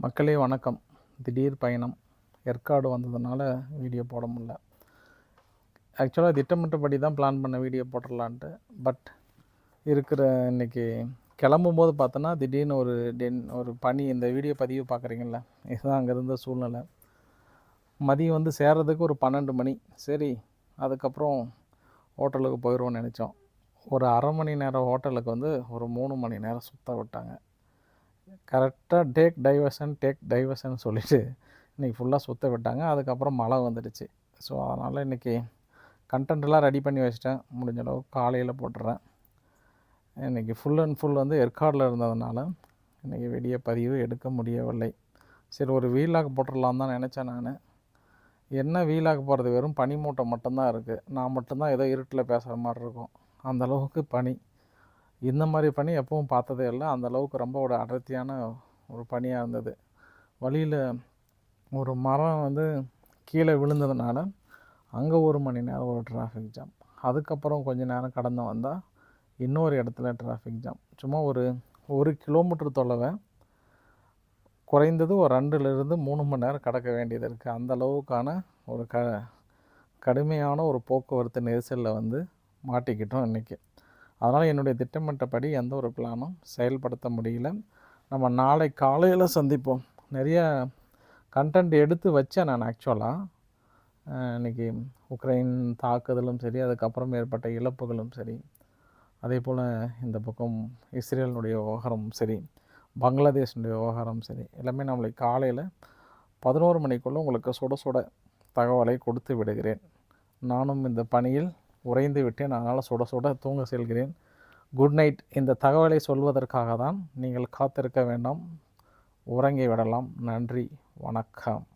மக்களே வணக்கம். திடீர் பயணம். ஏற்காடு வந்ததுனால வீடியோ போட முடில ஆக்சுவலாக திட்டமிட்டபடி தான் பிளான் பண்ண வீடியோ போட்டுடலான்ட்டு. பட் இருக்கிற இன்னைக்கு கிளம்பும்போது பார்த்தோன்னா திடீர்னு ஒரு டென் ஒரு பனி இந்த வீடியோ பதிவு பார்க்குறீங்கள இதுதான் அங்கே இருந்த சூழ்நிலை. மதியம் வந்து சேர்றதுக்கு ஒரு பன்னெண்டு மணி. சரி அதுக்கப்புறம் ஹோட்டலுக்கு போயிடுவோம்னு நினச்சோம். ஒரு அரை மணி நேரம் ஹோட்டலுக்கு வந்து ஒரு மூணு மணி நேரம் சுத்த விட்டாங்க. கரெக்டாக டேக் டைவர்ஷன் டேக் டைவர்ஷன் சொல்லிவிட்டு இன்றைக்கி ஃபுல்லாக சுற்ற விட்டாங்க. அதுக்கப்புறம் மழை வந்துடுச்சு. ஸோ அதனால் இன்றைக்கி கண்டென்ட்லாம் ரெடி பண்ணி வச்சிட்டேன். முடிஞ்ச அளவு காலையில் போட்டுறேன். இன்றைக்கி ஃபுல் அண்ட் ஃபுல் வந்து ஏற்காடில் இருந்ததுனால இன்றைக்கி வெளிய பதிவு எடுக்க முடியவில்லை. சரி ஒரு வீலாக் போட்டுடலாம் தான் நினச்சேன் நான். என்ன வீலாக் போகிறது வெறும் பனி மூட்டை மட்டும்தான் இருக்குது நான் மட்டும்தான் ஏதோ இருட்டில் பேசுகிற மாதிரி இருக்கும். அந்தளவுக்கு பனி. இந்த மாதிரி பனி எப்பவும் பார்த்ததே இல்லை. அந்த அளவுக்கு ரொம்ப ஒரு அடர்த்தியான ஒரு பனியாக இருந்தது. வழியில் ஒரு மரம் வந்து கீழே விழுந்ததுனால அங்கே ஒரு மணி நேரம் ஒரு டிராஃபிக் ஜாம் அதுக்கப்புறம் கொஞ்ச நேரம் கடந்து வந்தால் இன்னொரு இடத்துல டிராஃபிக் ஜாம் சும்மா ஒரு ஒரு கிலோமீட்டர் தொலைவை குறைந்தது ஒரு ரெண்டுலேருந்து மூணு மணி நேரம் கடக்க வேண்டியது இருக்குது அந்த அளவுக்கான ஒரு க கடுமையான ஒரு போக்குவரத்து நெரிசலில் வந்து மாட்டிக்கிட்டோம் இன்றைக்கி அதனால் என்னுடைய திட்டமிட்டபடி எந்த ஒரு பிளானும் செயல்படுத்த முடியல. நம்ம நாளை காலையில் சந்திப்போம். நிறைய கண்டென்ட் எடுத்து வச்சேன் நான் ஆக்சுவலாக இன்றைக்கி உக்ரைன் தாக்குதலும் சரி அதுக்கப்புறம் ஏற்பட்ட இழப்புகளும் சரி அதே போல் இந்த பக்கம் இஸ்ரேலினுடைய விவகாரமும் சரி பங்களாதேஷனுடைய விவகாரம் சரி எல்லாமே நம்மளை காலையில் பதினோரு மணிக்குள்ளே உங்களுக்கு சுட சுட தகவலை கொடுத்து விடுகிறேன். நானும் இந்த பணியில் உறைந்து விட்டேன் அதனால் சுட சுட தூங்க செல்கிறேன். குட் நைட் இந்த தகவலை சொல்வதற்காக தான் நீங்கள் காத்திருக்க வேண்டாம். உறங்கி விடலாம். நன்றி. வணக்கம்.